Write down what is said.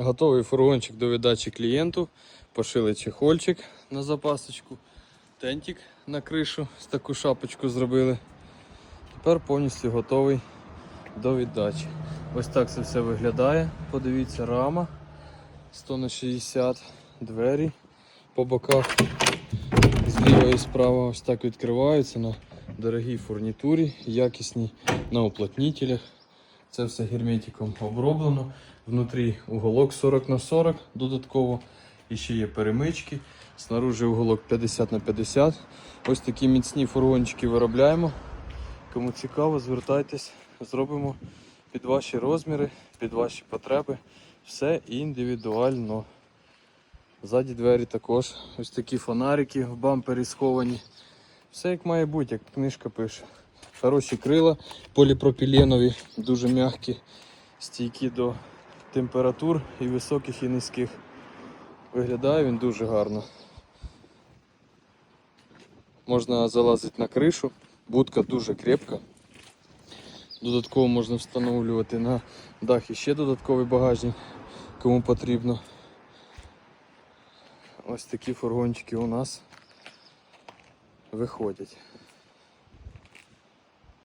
Готовий фургончик до віддачі клієнту. Пошили чехольчик на запасочку, тентик на кришу з таку шапочку зробили. Тепер повністю готовий до віддачі. Ось так це все виглядає. Подивіться, рама 100 на 60 двері по боках. Зліва і справа ось так відкриваються на дорогій фурнітурі, якісній на уплотнітелях. Це все герметиком оброблено. Внутрі уголок 40 на 40 додатково. І ще є перемички. Снаружи уголок 50 на 50. Ось такі міцні фургончики виробляємо. Кому цікаво, звертайтесь, зробимо під ваші розміри, під ваші потреби. Все індивідуально. Ззаді двері також. Ось такі фонарики в бампері сховані. Все як має бути, як книжка пише. Хороші крила поліпропіленові, дуже м'які, стійкі до температур і високих, і низьких. Виглядає він дуже гарно. Можна залазити на кришу, будка дуже крепка. Додатково можна встановлювати на дах ще додатковий багажник, кому потрібно. Ось такі фургончики у нас виходять.